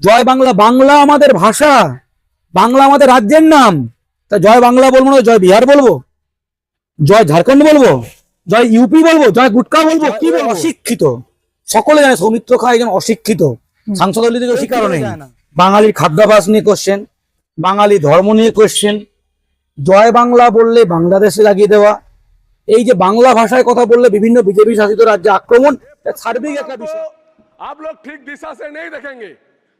জয় বাংলা বাংলা আমাদের ভাষা বাংলা আমাদের রাজ্যের নাম তা জয় বাংলা বলবো না জয় বিহার বলবো জয় ঝাড়খণ্ড বলবো জয় ইউপি বলবো জয় গুটকা বলবো কি বলবো? অশিক্ষিত সকলে জানে সৌমিত্র খা একজন অশিক্ষিত সাংসদ হলে থেকে শিকার নেই বাঙালির খাদ্যাভাস নিয়ে কোশ্চেন বাঙালি ধর্ম নিয়ে কোশ্চেন জয় বাংলা বললে বাংলাদেশে লাগিয়ে দেওয়া এই যে বাংলা ভাষায় কথা বললে বিভিন্ন বিজেপি শাসিত রাজ্যে আক্রমণ এটা সার্বিক একটা বিষয় आप लोग ठीक दिशा से नहीं देखेंगे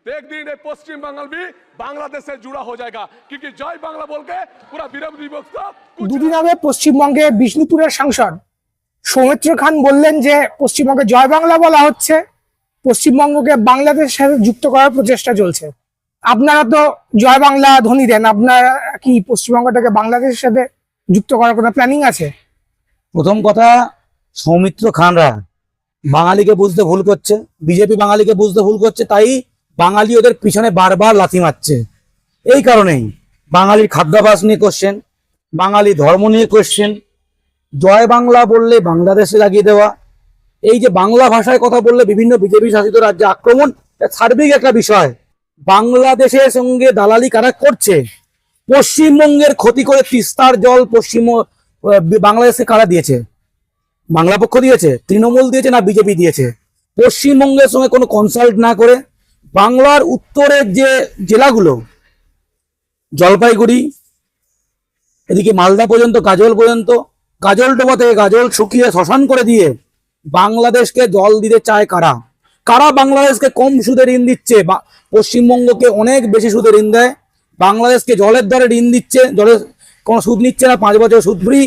तो एक दिन ये पश्चिम बंगाल भी बांग्लादेश से जुड़ा हो जाएगा क्योंकि जय बांग्ला बोल के पूरा विरोधी पक्ष को कुछ দুদিন আগে পশ্চিমবঙ্গে বিষ্ণুপুরের সাংসদ সৌমিত্র খান বললেন যে পশ্চিমবঙ্গে জয় বাংলা বলা হচ্ছে পশ্চিমবঙ্গকে বাংলাদেশের সাথে যুক্ত করার প্রচেষ্টা চলছে আপনারা তো জয় বাংলা ধ্বনি দেন আপনারা কি পশ্চিমবঙ্গটাকে বাংলাদেশের সাথে যুক্ত করার কোনো প্ল্যানিং আছে প্রথম কথা সৌমিত্র খানরা বাঙালিকে বুঝতে ভুল করছে বিজেপি বাঙালিকে বুঝতে ভুল করছে তাই বাঙালি ওদের পিছনে বারবার লাথি মারছে। এই কারণেই বাঙালির খাদ্যাভাস নিয়ে কোশ্চেন বাঙালি ধর্ম নিয়ে কোশ্চেন জয় বাংলা বললে বাংলাদেশে লাগিয়ে দেওয়া, এই যে বাংলা ভাষায় কথা বললে বিভিন্ন বিজেপি শাসিত রাজ্যে আক্রমণ সার্বিক একটা বিষয়। বাংলাদেশের সঙ্গে দালালি কারা করছে? পশ্চিমবঙ্গের ক্ষতি করে তিস্তার জল পশ্চিম বাংলাদেশে কারা দিয়েছে? বাংলা পক্ষ দিয়েছে, তৃণমূল দিয়েছে না বিজেপি দিয়েছে? পশ্চিমবঙ্গের সঙ্গে কোনো কনসাল্ট না করে বাংলার উত্তরের যে জেলাগুলো, জলপাইগুড়ি, এদিকে মালদা পর্যন্ত, গাজল পর্যন্ত গাজলডোবা থেকে গাজল শুকিয়ে শ্মশান করে দিয়ে বাংলাদেশকে জল দিতে চায় কারা? কারা বাংলাদেশকে কম সুদে ঋণ দিচ্ছে? পশ্চিমবঙ্গকে অনেক বেশি সুদে ঋণ দেয়? বাংলাদেশকে জলের দরে ঋণ দিচ্ছে জলের কোনো সুদ নিচ্ছে না, পাঁচ বছর সুদ ফ্রি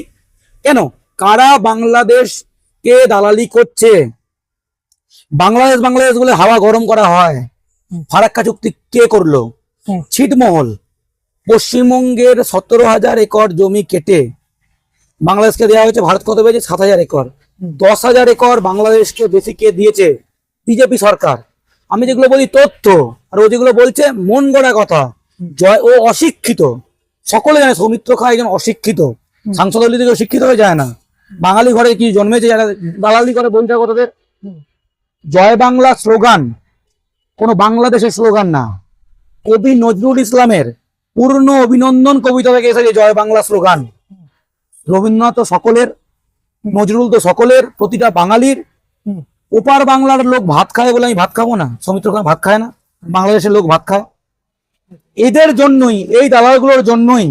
কেন? কারা বাংলাদেশকে দালালি করছে? বাংলাদেশ বাংলাদেশ বলে হাওয়া গরম করা হয়। ফারাক্কা চুক্তি কে করল? ছিটমহল। পশ্চিমবঙ্গের সতেরো হাজার একর জমি কেটে বাংলাদেশকে দেওয়া হয়েছে ভারত কত পেয়েছে? সাত হাজার একর। দশ হাজার একর বাংলাদেশকে বেশি কে দিয়েছে বিজেপি সরকার। আমি যেগুলো বলি তথ্য আর ও যেগুলো বলছে মন গড়া কথা। জয় ও অশিক্ষিত। সকলে জানে সৌমিত্র খা একজন অশিক্ষিত। সাংসদ হলে থেকে শিক্ষিত হয়ে যায় না। বাঙালি ঘরে কি জন্মেছে যারা দালালি করে বলতে হবে তাদের জয় বাংলা স্লোগান। কোনো বাংলাদেশের স্লোগান না। কবি নজরুল ইসলামের পূর্ণ অভিনন্দন কবিতা থেকে এসেছে জয় বাংলা স্লোগান। রবীন্দ্রনাথ সকলের, নজরুল তো সকলের, প্রতিটা বাঙালির। ওপার বাংলার লোক ভাত খায় বলে আমি ভাত খাব না। সৌমিত্র খান ভাত খায় না। বাংলাদেশের লোক ভাত খায়। এদের জন্যই, এই দালালগুলোর জন্যই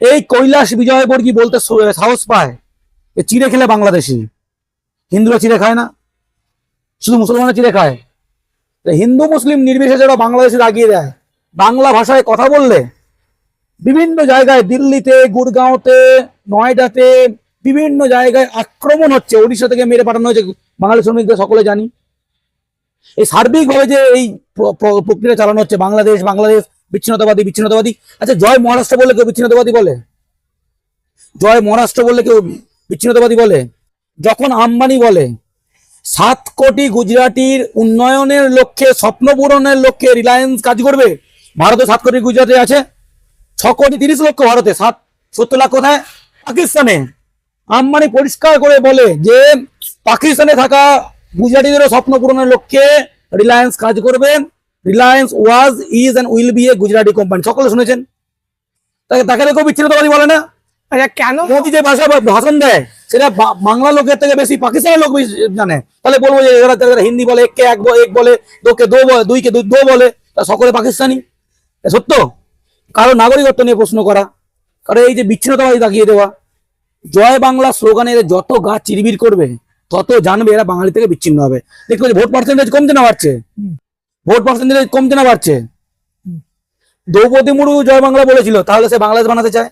এই কৈলাস বিজয়বর্গী বলতে সাহস পায় চিড়ে খেলে বাংলাদেশি। হিন্দুরা চিড়ে খায় না। শুধু মুসলমানের চিড়ে খায়। হিন্দু, মুসলিম নির্বিশেষে ওরা বাংলাদেশে লাগিয়ে দেয়। বাংলা ভাষায় কথা বললে বিভিন্ন জায়গায় দিল্লিতে, গুরগাঁওতে, নয়ডাতে বিভিন্ন জায়গায় আক্রমণ হচ্ছে। উড়িষ্যা থেকে মেরে পাঠানো হয়েছে। বাঙালি শ্রমিকদের সকলে জানি। এই সার্বিকভাবে যে এই প্র- প্র- প্রক্রিয়া চালানো হচ্ছে, বাংলাদেশ বাংলাদেশ, বিচ্ছিন্নতাবাদী বিচ্ছিন্নতাবাদী। আচ্ছা জয় মহারাষ্ট্র বললে কেউ বিচ্ছিন্নতাবাদী বলে? জয় মহারাষ্ট্র বললে কেউ বিচ্ছিন্নতাবাদী বলে? যখন আম্বানি বলে সাত কোটি গুজরাটির উন্নয়নের লক্ষ্যে, স্বপ্ন পূরণের লক্ষ্যে রিলায়েন্স কাজ করবে? ভারতে সাত কোটি গুজরাটে আছে। ছ কোটি তিরিশ লক্ষ ভারতে। সাত, সত্তর লাখ কোথায়? পাকিস্তানে। আম্বানি পরিষ্কার করে বলে যে, পাকিস্তানে থাকা গুজরাটিদেরও স্বপ্ন পূরণের লক্ষ্যে রিলায়েন্স কাজ করবে। Reliance was is and will be a Gujarati company সকলে শুনেছেন? তাকে তাকে কেউ বিচ্ছিন্নতাবাদী বলে না? আচ্ছা কেন? মোদি যে ভাষা ভাষণ দেয়। সেটা বাংলা লোকের থেকে বেশি পাকিস্তানের লোক জানে। তাহলে বলব যে এরা যারা হিন্দি বলে এককে এক এক বলে দোকে দো বলে দুইকে দু- দো বলে। তা সকলে পাকিস্তানি? সত্য? কারও নাগরিকত্ব নিয়ে প্রশ্ন করা কারণ এই যে বিচ্ছিন্নতাবাদী তাকিয়ে দেওয়া। জয় বাংলা স্লোগানে এদের যত গাছ চিরবির করবে তত জানবে এরা বাঙালি থেকে বিচ্ছিন্ন হবে। দেখতে পাচ্ছি ভোট পার্সেন্টেজ কমতে না বাড়ছে। ভোট পার্সেন্টেজ কমতে না বাড়ছে। দ্রৌপদী মুর্মু জয় বাংলা বলেছিল তাহলে সে বাংলাদেশ বানাতে চায়।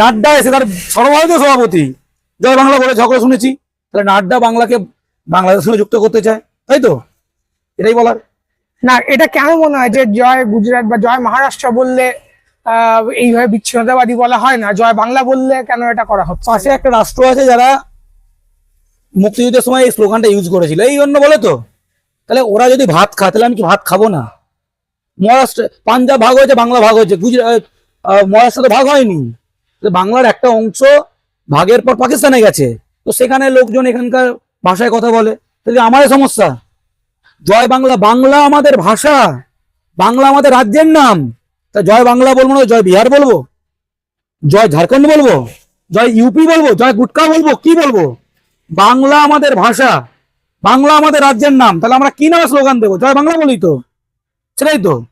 নাড্ডা এসে তার সর্বভারতীয় সভাপতি। জয় বাংলা বলে ঝগড়া শুনেছি। তাহলে নাড্ডা বাংলাকে বাংলাদেশের সঙ্গে যুক্ত করতে চায় তাই তো? এটাই বলার। না এটা কেন মনে হয় যে জয় গুজরাট বা জয় মহারাষ্ট্র বললে এইভাবে বিচ্ছিন্নতাবাদী বলা হয় না? জয় বাংলা বললে কেন এটা করা হচ্ছে? পাশে একটা রাষ্ট্র আছে যারা মুক্তিযুদ্ধের সময় এই স্লোগানটা ইউজ করেছিল। এই জন্য বলে তো। তাহলে ওরা যদি ভাত খায় তাহলে আমি কি ভাত খাব না? মহারাষ্ট্র পাঞ্জাব ভাগ হয়েছে বাংলা ভাগ হয়েছে গুজরাট মহারাষ্ট্র তো ভাগ হয়নি। বাংলার একটা অংশ ভাগের পর পাকিস্তানে গেছে। তো সেখানে লোকজন এখানকার ভাষায় কথা বলে। তাহলে আমারই সমস্যা। জয় বাংলা বাংলা আমাদের ভাষা। বাংলা আমাদের রাজ্যের নাম। তা জয় বাংলা বলব না, জয় বিহার বলব? জয় ঝাড়খণ্ড বলব? জয় ইউপি বলব? জয় গুটকা বলব? কি বলব? বাংলা আমাদের ভাষা। বাংলা আমাদের রাজ্যের নাম। তাহলে আমরা কি নামে স্লোগান দেবো? জয় বাংলা বলি তো। সেটাই তো।